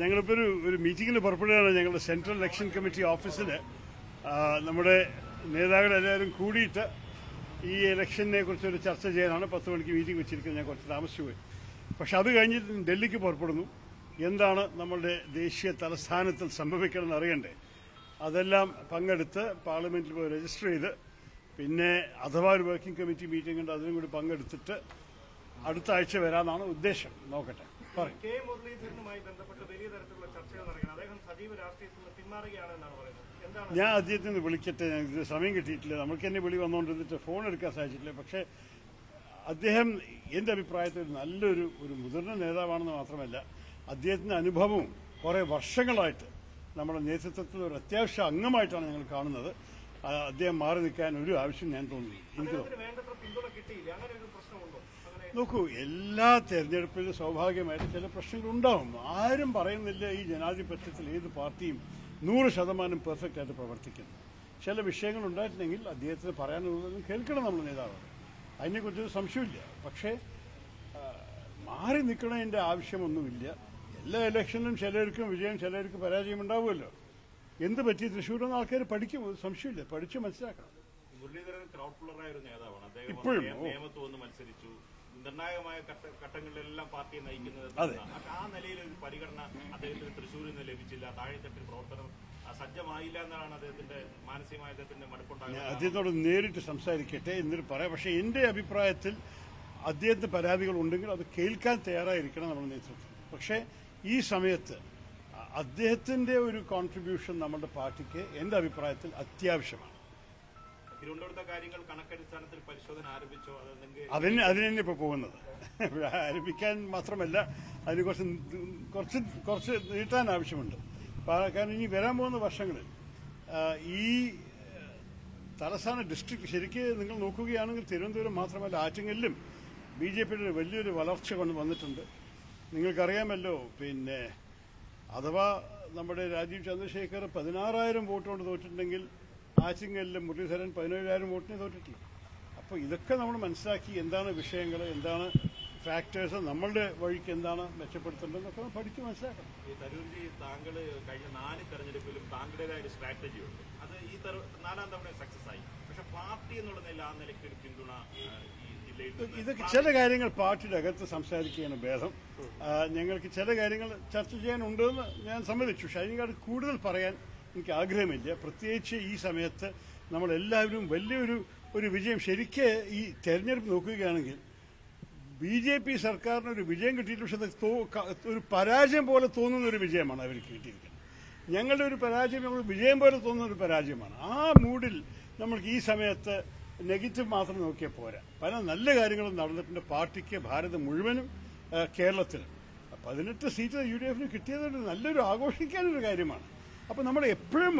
ഞങ്ങളിപ്പോൾ ഒരു ഒരു മീറ്റിങ്ങിൽ പുറപ്പെടുകയാണ് ഞങ്ങളുടെ സെൻട്രൽ ഇലക്ഷൻ കമ്മിറ്റി ഓഫീസിൽ നമ്മുടെ നേതാക്കളെല്ലാവരും കൂടിയിട്ട് ഈ ഇലക്ഷനെ കുറിച്ച് ഒരു ചർച്ച ചെയ്യാനാണ് പത്ത് മണിക്ക് മീറ്റിംഗ് വെച്ചിരിക്കുന്നത് ഞാൻ കുറച്ച് താമസിച്ചു പോയി. പക്ഷെ അത് കഴിഞ്ഞിട്ട് ഡൽഹിക്ക് പുറപ്പെടുന്നു. എന്താണ് നമ്മളുടെ ദേശീയ തലസ്ഥാനത്തിൽ സംഭവിക്കണമെന്ന് അറിയണ്ടേ? അതെല്ലാം പങ്കെടുത്ത് പാർലമെന്റിൽ പോയി രജിസ്റ്റർ ചെയ്ത് പിന്നെ അഥവാ ഒരു വർക്കിംഗ് കമ്മിറ്റി മീറ്റിംഗ് ഉണ്ട് അതിനും കൂടി പങ്കെടുത്തിട്ട് അടുത്ത ആഴ്ച വരാമെന്നാണ് ഉദ്ദേശം. നോക്കട്ടെ. കെ മുരളീധരനുമായി ബന്ധപ്പെട്ട് വലിയ തരത്തിലുള്ള ചർച്ചകൾ നടക്കുന്നത് അദ്ദേഹം സജീവ രാഷ്ട്രീയത്തിൽ നിന്ന് പിന്മാറുകയാണെന്നാണ് പറയുന്നത്. എന്താണ്? ഞാൻ അദ്ദേഹത്തിന് വിളിച്ചിട്ട് വിളിക്കട്ടെ. ഞങ്ങൾക്ക് സമയം കിട്ടിയിട്ടില്ല. നമുക്ക് എന്നെ വിളി വന്നുകൊണ്ടിരുന്നിട്ട് ഫോൺ എടുക്കാൻ സാധിച്ചിട്ടില്ല. പക്ഷേ അദ്ദേഹം എന്റെ അഭിപ്രായത്തിൽ നല്ലൊരു ഒരു മുതിർന്ന നേതാവാണെന്ന് മാത്രമല്ല അദ്ദേഹത്തിന്റെ അനുഭവവും കുറേ വർഷങ്ങളായിട്ട് നമ്മുടെ നേതൃത്വത്തിൽ ഒരു അത്യാവശ്യ അംഗമായിട്ടാണ് ഞങ്ങൾ കാണുന്നത്. അദ്ദേഹം മാറി നിൽക്കാൻ ഒരു ആവശ്യം ഞാൻ തോന്നി എനിക്ക് തോന്നുന്നു നോക്കൂ എല്ലാ തെരഞ്ഞെടുപ്പിലും സ്വാഭാവികമായിട്ട് ചില പ്രശ്നങ്ങൾ ഉണ്ടാവും ആരും പറയുന്നില്ല ഈ ജനാധിപത്യത്തിൽ ഏത് പാർട്ടിയും നൂറ് ശതമാനം പെർഫെക്റ്റ് ആയിട്ട് പ്രവർത്തിക്കുന്നു. ചില വിഷയങ്ങൾ ഉണ്ടായിട്ടുണ്ടെങ്കിൽ അദ്ദേഹത്തിന് പറയാനുള്ളതും കേൾക്കണം നമ്മൾ നേതാവ്. അതിനെക്കുറിച്ച് സംശയമില്ല പക്ഷേ മാറി നിൽക്കണതിന്റെ ആവശ്യമൊന്നുമില്ല. എല്ലാ ഇലക്ഷനിലും ചിലർക്കും വിജയം ചിലർക്കും പരാജയം ഉണ്ടാവുമല്ലോ. എന്ത് പറ്റി തൃശ്ശൂരെന്ന് ആൾക്കാർ പഠിക്കും? സംശയമില്ല. പഠിച്ച് മനസ്സിലാക്കണം. മുരളീധരൻ ക്രൗഡ് പുള്ളറായ ഒരു നേതാവാണ്. അദ്ദേഹം ഇപ്പോഴും, നിയമത്ത് വന്ന് മത്സരിച്ചു. നിർണായകമായ ഘട്ട- ഘട്ടങ്ങളിലെല്ലാം പാർട്ടിയെ നയിക്കുന്നത്. ആ നിലയിൽ ഒരു പരിഗണന അദ്ദേഹത്തിന് തൃശ്ശൂരിൽ നിന്ന് ലഭിച്ചില്ല. താഴെത്തട്ടിൽ പ്രവർത്തനം സജ്ജമായില്ല എന്നാണ് അദ്ദേഹത്തിന്റെ മാനസികമായ അദ്ദേഹത്തിന്റെ മടുപ്പുണ്ടാകുന്നത് അദ്ദേഹത്തോട് നേരിട്ട് സംസാരിക്കട്ടെ എന്നിട്ട് പറയാം. പക്ഷേ എന്റെ അഭിപ്രായത്തിൽ അദ്ദേഹത്തിന് പരാതികൾ ഉണ്ടെങ്കിൽ അത് കേൾക്കാൻ തയ്യാറായിരിക്കണം നമ്മുടെ നേതൃത്വം പക്ഷേ ഈ സമയത്ത് അദ്ദേഹത്തിന്റെ ഒരു കോൺട്രിബ്യൂഷൻ നമ്മുടെ പാർട്ടിക്ക് എന്റെ അഭിപ്രായത്തിൽ അത്യാവശ്യമാണ്. കാര്യങ്ങൾ പരിശോധന ആരംഭിച്ചോ? അതിന് അതിന് തന്നെ ഇപ്പോൾ പോകുന്നത്. ആരംഭിക്കാൻ മാത്രമല്ല അതിന് കുറച്ച് കുറച്ച് കുറച്ച് നീട്ടാൻ ആവശ്യമുണ്ട്. കാരണം ഇനി വരാൻ പോകുന്ന വർഷങ്ങളിൽ ഈ തലസ്ഥാന ഡിസ്ട്രിക്ട് ശരിക്ക് നിങ്ങൾ നോക്കുകയാണെങ്കിൽ തിരുവനന്തപുരം മാത്രമല്ല ആറ്റിങ്ങലിലും ബി ജെ പിയുടെ ഒരു വലിയൊരു വളർച്ച കൊണ്ട് വന്നിട്ടുണ്ട്. നിങ്ങൾക്കറിയാമല്ലോ പിന്നെ അഥവാ നമ്മുടെ രാജീവ് ചന്ദ്രശേഖർ പതിനാറായിരം വോട്ട് കൊണ്ട് തോറ്റിട്ടുണ്ടെങ്കിൽ ആറ്റിങ്ങലിലും മുരളീധരൻ പതിനേഴായിരം വോട്ടിന് തോറ്റിട്ടില്ല. അപ്പോൾ ഇതൊക്കെ നമ്മൾ മനസ്സിലാക്കി എന്താണ് വിഷയങ്ങൾ എന്താണ് ഫാക്ടേഴ്സ് നമ്മളുടെ വഴിക്ക് എന്താണ് മെച്ചപ്പെടുത്തേണ്ടതെന്നൊക്കെ പഠിച്ച് മനസ്സിലാക്കണം. ഈ തരൂർജി താങ്കൾ കഴിഞ്ഞ നാല് തെരഞ്ഞെടുപ്പിലും താങ്കളുടേതായ ഒരു സ്ട്രാറ്റജി ഉണ്ട്. അത് ഈ നാലാം തവണ സക്സസ് ആയി. പക്ഷെ പാർട്ടി എന്നുള്ള നില ആ നിലയ്ക്ക് ഒരു പിന്തുണ ഇത് ഇതൊക്കെ ചില കാര്യങ്ങൾ പാർട്ടിയുടെ അകത്ത് സംസാരിക്കുകയാണ് ഭേദം. ഞങ്ങൾക്ക് ചില കാര്യങ്ങൾ ചർച്ച ചെയ്യാനുണ്ടെന്ന് ഞാൻ സമ്മതിച്ചു. പക്ഷേ അതിനേക്കാൾ കൂടുതൽ പറയാൻ എനിക്ക് ആഗ്രഹമില്ല. പ്രത്യേകിച്ച് ഈ സമയത്ത് നമ്മളെല്ലാവരും വലിയൊരു ഒരു വിജയം ശരിക്ക് ഈ തെരഞ്ഞെടുപ്പ് നോക്കുകയാണെങ്കിൽ ബി ജെ പി സർക്കാരിന് ഒരു വിജയം കിട്ടിയില്ല പക്ഷെ ഒരു പരാജയം പോലെ തോന്നുന്ന ഒരു വിജയമാണ് അവർക്ക് കിട്ടിയിരിക്കുന്നത്. ഞങ്ങളുടെ ഒരു പരാജയം ഞങ്ങൾ വിജയം പോലെ തോന്നുന്ന ഒരു പരാജയമാണ്. ആ മൂഡിൽ നമ്മൾക്ക് ഈ സമയത്ത് നെഗറ്റീവ് മാത്രം നോക്കിയാൽ പോരാ. പല നല്ല കാര്യങ്ങളും നടന്നിട്ടുണ്ട് പാർട്ടിക്ക് ഭാരതം മുഴുവനും കേരളത്തിൽ പതിനെട്ട് സീറ്റ് യു ഡി എഫിന് കിട്ടിയത് ഒരു നല്ലൊരു ആഘോഷിക്കാനൊരു കാര്യമാണ്. അപ്പോൾ നമ്മൾ എപ്പോഴും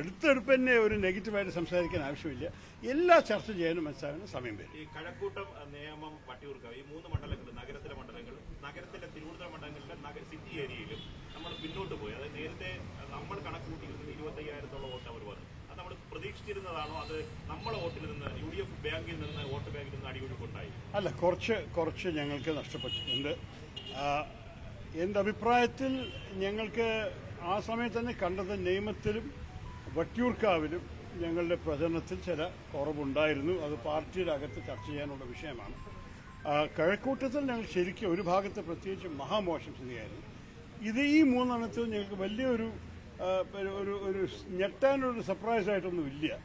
എടുത്തെടുപ്പ് തന്നെ ഒരു നെഗറ്റീവായിട്ട് സംസാരിക്കാൻ ആവശ്യമില്ല. എല്ലാ ചർച്ച ചെയ്യാനും മനസ്സിലാകാനും സമയം വരും. ഈ കഴക്കൂട്ടം നിയമം വട്ടിയൂർക്കാവ് ഈ മൂന്ന് മണ്ഡലങ്ങൾ നഗരത്തിലെ മണ്ഡലങ്ങൾ നഗരത്തിലെ തിരുവനന്തപുരം മണ്ഡലങ്ങളിലെ നഗര സിറ്റി ഏരിയയിലും നമ്മൾ പിന്നോട്ട് പോയി. അതായത് നേരത്തെ നമ്മൾ കണക്കൂട്ടിയിരുന്നത് ഇരുപത്തയ്യായിരത്തോളം വോട്ട് അവർ വന്നു. അത് നമ്മൾ പ്രതീക്ഷിച്ചിരുന്നതാണോ? അത് നമ്മളെ വോട്ടിൽ നിന്ന് യു ഡി എഫ് ബാങ്കിൽ നിന്ന് വോട്ട് ബാങ്കിൽ നിന്ന് അടിയൊഴുക്കുണ്ടായി? അല്ല കുറച്ച് കുറച്ച് ഞങ്ങൾക്ക് നഷ്ടപ്പെട്ടിട്ടുണ്ട് എന്റെ എന്റെ അഭിപ്രായത്തിൽ ഞങ്ങൾക്ക് ആ സമയത്ത് തന്നെ കണ്ടത് നിയമത്തിലും വട്ടിയൂർക്കാവിലും ഞങ്ങളുടെ പ്രചരണത്തിൽ ചില കുറവുണ്ടായിരുന്നു. അത് പാർട്ടിയുടെ അകത്ത് ചർച്ച ചെയ്യാനുള്ള വിഷയമാണ്. കഴക്കൂട്ടത്തിൽ ഞങ്ങൾ ശരിക്കും ഒരു ഭാഗത്ത് പ്രത്യേകിച്ച് മഹാമോശം സ്ഥിതിയായിരുന്നു ഇത് ഈ മൂന്നെണ്ണത്തിൽ ഞങ്ങൾക്ക് വലിയൊരു ഒരു- ഒരു ഞെട്ടാനൊരു സർപ്രൈസ് ആയിട്ടൊന്നും ഇല്ല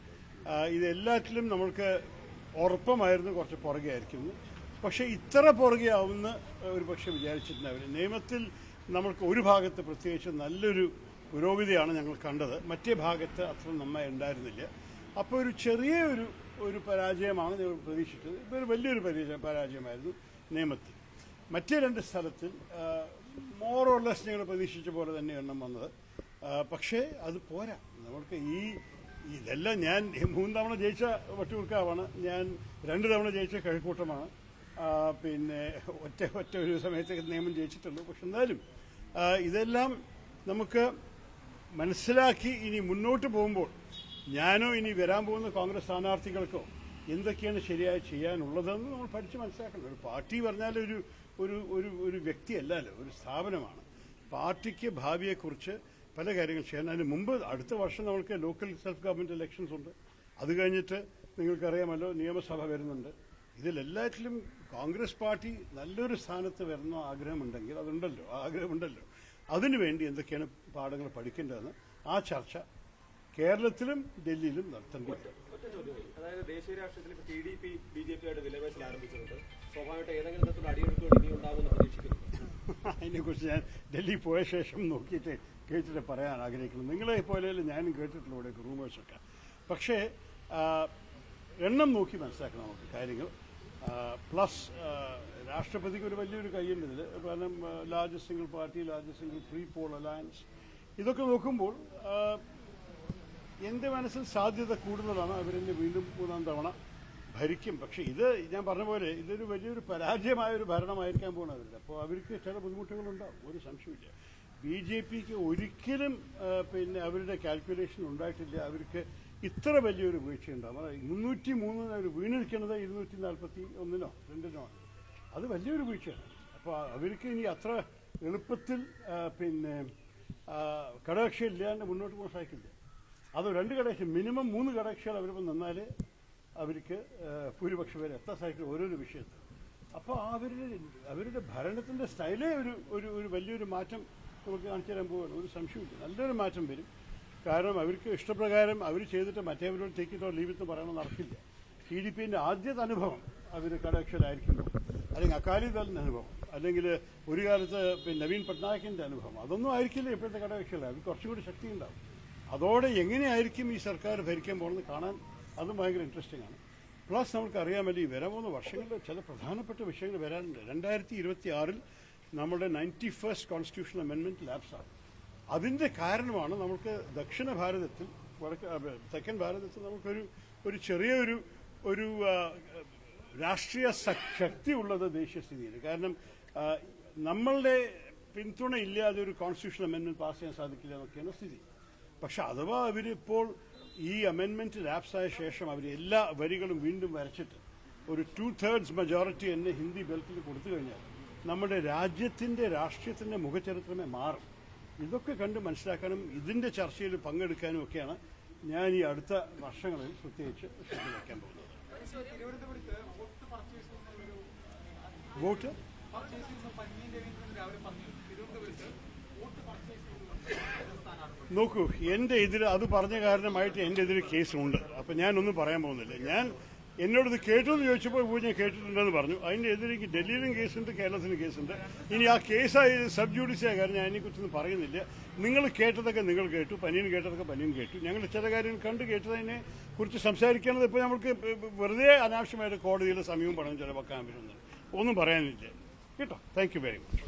ഇത് എല്ലാറ്റിലും നമ്മൾക്ക് ഉറപ്പമായിരുന്നു കുറച്ച് പുറകെ ആയിരിക്കുന്നു. പക്ഷേ ഇത്ര പുറകെ ആവുമെന്ന് ഒരു പക്ഷേ വിചാരിച്ചിട്ടുണ്ടാവില്ല. നിയമത്തിൽ നമ്മൾക്ക് ഒരു ഭാഗത്ത് പ്രത്യേകിച്ച് നല്ലൊരു പുരോഗതിയാണ് ഞങ്ങൾ കണ്ടത്. മറ്റേ ഭാഗത്ത് അത്ര നന്നായി ഉണ്ടായിരുന്നില്ല. അപ്പോൾ ഒരു ചെറിയ ഒരു ഒരു പരാജയമാണ് ഞങ്ങൾ പ്രതീക്ഷിച്ചത്. ഇപ്പോൾ ഒരു വലിയൊരു പരാജയ പരാജയമായിരുന്നു നിയമത്തിൽ മറ്റേ രണ്ട് സ്ഥലത്തിൽ മോർ ലെസ് ഞങ്ങൾ പ്രതീക്ഷിച്ച പോലെ തന്നെ എണ്ണം വന്നത്. പക്ഷേ അത് പോരാ. നമ്മൾക്ക് ഈ ഇതെല്ലാം ഞാൻ മൂന്ന് തവണ ജയിച്ച വട്ടിയൂർക്കാവാണ്. ഞാൻ രണ്ട് തവണ ജയിച്ച കഴിക്കൂട്ടമാണ്. പിന്നെ ഒറ്റ ഒറ്റ ഒരു സമയത്തേക്ക് നിയമം ജയിച്ചിട്ടുള്ളൂ. പക്ഷെ ആ, ഇതെല്ലാം നമുക്ക് മനസ്സിലാക്കി ഇനി മുന്നോട്ട് പോകുമ്പോൾ ഞാനോ ഇനി വരാൻ പോകുന്ന കോൺഗ്രസ് സ്ഥാനാർത്ഥികൾക്കോ എന്തൊക്കെയാണ് ശരിയായി ചെയ്യാനുള്ളതെന്ന് നമ്മൾ പഠിച്ച് മനസ്സിലാക്കണം. ഒരു പാർട്ടി പറഞ്ഞാൽ ഒരു ഒരു ഒരു ഒരു വ്യക്തിയല്ലല്ലോ ഒരു സ്ഥാപനമാണ്. പാർട്ടിക്ക് ഭാവിയെക്കുറിച്ച് പല കാര്യങ്ങൾ ചെയ്യാൻ. അതിന് മുമ്പ് അടുത്ത വർഷം നമ്മൾക്ക് ലോക്കൽ സെൽഫ് ഗവൺമെന്റ് ഇലക്ഷൻസ് ഉണ്ട്. അത് കഴിഞ്ഞിട്ട് നിങ്ങൾക്കറിയാമല്ലോ നിയമസഭ വരുന്നുണ്ട്. ഇതിലെല്ലാറ്റിലും കോൺഗ്രസ് പാർട്ടി നല്ലൊരു സ്ഥാനത്ത് വരുന്ന ആഗ്രഹമുണ്ടെങ്കിൽ അതുണ്ടല്ലോ ആഗ്രഹമുണ്ടല്ലോ. അതിനുവേണ്ടി എന്തൊക്കെയാണ് പാഠങ്ങൾ പഠിക്കേണ്ടതെന്ന് ആ ചർച്ച കേരളത്തിലും ഡൽഹിയിലും നടത്തേണ്ടി വരും അതായത് ദേശീയ രാഷ്ട്രീയത്തിൽ ഇപ്പോൾ T D P B J പിയായിട്ട് വിലപേശൽ ആരംഭിച്ചിട്ടുണ്ട്. സ്വാഭാവികമായിട്ട് ഏതെങ്കിലും തരത്തിലുള്ള അടിയൊഴുക്കുകൾ ഇനി ഉണ്ടാകുമെന്ന് പ്രതീക്ഷിക്കുന്നു. അതിനെക്കുറിച്ച് ഞാൻ ഡൽഹി പോയ ശേഷം നോക്കിയിട്ട് കേട്ടിട്ട് പറയാൻ ആഗ്രഹിക്കുന്നു. നിങ്ങളെ പോലെ ഞാനും കേട്ടിട്ടുള്ള ഇവിടെ റൂമേഴ്സൊക്കെ പക്ഷേ എണ്ണം നോക്കി മനസ്സിലാക്കണം നമുക്ക് കാര്യങ്ങൾ. പ്ലസ് രാഷ്ട്രപതിക്ക് ഒരു വലിയൊരു കൈയുണ്ട് ഇതിൽ കാരണം largest single party largest single pre poll alliance ഇതൊക്കെ നോക്കുമ്പോൾ എന്റെ മനസ്സിൽ സാധ്യത കൂടുതലാണ് അവരെന്നെ വീണ്ടും മൂന്നാം തവണ ഭരിക്കും. പക്ഷെ ഇത് ഞാൻ പറഞ്ഞ പോലെ ഇതൊരു വലിയൊരു പരാജയമായ ഒരു ഭരണമായിരിക്കാൻ പോകുന്നത് അപ്പോൾ അവർക്ക് ചില ബുദ്ധിമുട്ടുകളുണ്ടാവും. ഒരു സംശയമില്ല ബി ജെ പിക്ക് ഒരിക്കലും പിന്നെ അവരുടെ കാൽക്കുലേഷൻ ഉണ്ടായിട്ടില്ല. അവർക്ക് ഇത്ര വലിയൊരു വീഴ്ചയുണ്ടാവും. അതായത് മുന്നൂറ്റി മൂന്നിന് അവർ വീണിരിക്കുന്നത് ഇരുന്നൂറ്റി നാൽപ്പത്തി ഒന്നിനോ രണ്ടിനോ അത് വലിയൊരു വീഴ്ചയാണ്. അപ്പോൾ അവർക്ക് ഇനി അത്ര എളുപ്പത്തിൽ പിന്നെ കടകക്ഷി ഇല്ലാണ്ട് മുന്നോട്ട് പോകാൻ സാധിക്കില്ല. അത് രണ്ട് കടകക്ഷി മിനിമം മൂന്ന് കടകക്ഷികൾ അവരിപ്പം നിന്നാൽ അവർക്ക് ഭൂരിപക്ഷം വരെ എത്താൻ സാധിക്കും ഓരോരോ വിഷയത്തിൽ. അപ്പോൾ അവരുടെ അവരുടെ ഭരണത്തിന്റെ സ്റ്റൈലേ ഒരു ഒരു വലിയൊരു മാറ്റം നമുക്ക് കാണിച്ചു തരാൻ പോവുകയാണ്. ഒരു സംശയമില്ല നല്ലൊരു മാറ്റം വരും. കാരണം അവർക്ക് ഇഷ്ടപ്രകാരം അവർ ചെയ്തിട്ട് മറ്റേവരോട് ടേക്കിട്ടോ എന്ന് പറയണം നടക്കില്ല ടി ഡി പിന്റെ ആദ്യത്തെ അനുഭവം അവർ കടക്ഷരായിരിക്കുമ്പോൾ അല്ലെങ്കിൽ അകാലിദളിന്റെ അനുഭവം. അല്ലെങ്കിൽ ഒരു കാലത്ത് നവീൻ പട്നായക്കിന്റെ അനുഭവം. അതൊന്നും ആയിരിക്കില്ല ഇപ്പോഴത്തെ കടകക്ഷികൾ അവർക്ക് കുറച്ചും കൂടി ശക്തി ഉണ്ടാവും. അതോടെ എങ്ങനെയായിരിക്കും ഈ സർക്കാർ ഭരിക്കാൻ പോകുന്നത് കാണാൻ അതും ഭയങ്കര ഇൻട്രസ്റ്റിംഗ് ആണ്. പ്ലസ് നമുക്ക് അറിയാമല്ലോ ഈ വരാൻ പോകുന്ന വർഷങ്ങളിൽ ചില പ്രധാനപ്പെട്ട വിഷയങ്ങൾ വരാനുണ്ട് രണ്ടായിരത്തി ഇരുപത്തി ആറിൽ നമ്മുടെ നയന്റി ഫസ്റ്റ് കോൺസ്റ്റിറ്റ്യൂഷൻ അമെൻമെന്റ് ലാപ്സാണ് അതിന്റെ കാരണമാണ് നമുക്ക് ദക്ഷിണ ഭാരതത്തിൽ വടക്ക് തെക്കൻ ഭാരതത്തിൽ നമുക്കൊരു ഒരു ചെറിയൊരു ഒരു രാഷ്ട്രീയ ശക്തി ഉള്ളത് ദേശീയ സ്ഥിതിയിൽ കാരണം നമ്മളുടെ പിന്തുണ ഇല്ലാതെ ഒരു കോൺസ്റ്റിറ്റ്യൂഷൻ അമെൻമെന്റ് പാസ് ചെയ്യാൻ സാധിക്കില്ല എന്നൊക്കെയാണ് സ്ഥിതി. പക്ഷെ അഥവാ അവരിപ്പോൾ ഈ അമെൻമെന്റ് ലാപ്സായ ശേഷം അവർ എല്ലാ വരികളും വീണ്ടും വരച്ചിട്ട് ഒരു ടു തേർഡ്സ് മെജോറിറ്റി എന്നെ ഹിന്ദി ബെൽറ്റിൽ കൊടുത്തു കഴിഞ്ഞാൽ നമ്മുടെ രാജ്യത്തിന്റെ രാഷ്ട്രീയത്തിന്റെ മുഖചരിത്രമേ മാറും. ഇതൊക്കെ കണ്ട് മനസ്സിലാക്കാനും ഇതിന്റെ ചർച്ചയിൽ പങ്കെടുക്കാനും ഒക്കെയാണ് ഞാൻ ഈ അടുത്ത വർഷങ്ങളിൽ പ്രത്യേകിച്ച് ശ്രദ്ധ വയ്ക്കാൻ പോകുന്നത്. വോട്ട്? നോക്കൂ എന്റെ ഇതിൽ അത് പറഞ്ഞ കാരണമായിട്ട് എന്റെ ഇതിൽ കേസുണ്ട്. അപ്പൊ ഞാനൊന്നും പറയാൻ പോകുന്നില്ല. ഞാൻ എന്നോട് ഇത് കേട്ടു എന്ന് ചോദിച്ചപ്പോൾ ഇപ്പോൾ ഞാൻ കേട്ടിട്ടുണ്ടെന്ന് പറഞ്ഞു. അതിന്റെ എതിരേക്ക് ഡൽഹിയിലും കേസുണ്ട് കേരളത്തിലും കേസുണ്ട്. ഇനി ആ കേസായി സബ് ജുഡീസിയായ കാര്യം ഞാൻ അതിനെക്കുറിച്ചൊന്നും പറയുന്നില്ല. നിങ്ങൾ കേട്ടതൊക്കെ നിങ്ങൾ കേട്ടു പനിയൻ കേട്ടതൊക്കെ പനിയൻ കേട്ടു. ഞങ്ങൾ ചില കാര്യങ്ങൾ കണ്ട് കേട്ടതിനെ കുറിച്ച് സംസാരിക്കേണ്ടത് ഇപ്പോൾ നമുക്ക് വെറുതെ അനാവശ്യമായിട്ട് കോടതിയിലെ സമയവും പണം ചിലവാക്കാൻ വരുന്നത് ഒന്നും പറയാനില്ല. കേട്ടോ? Thank very much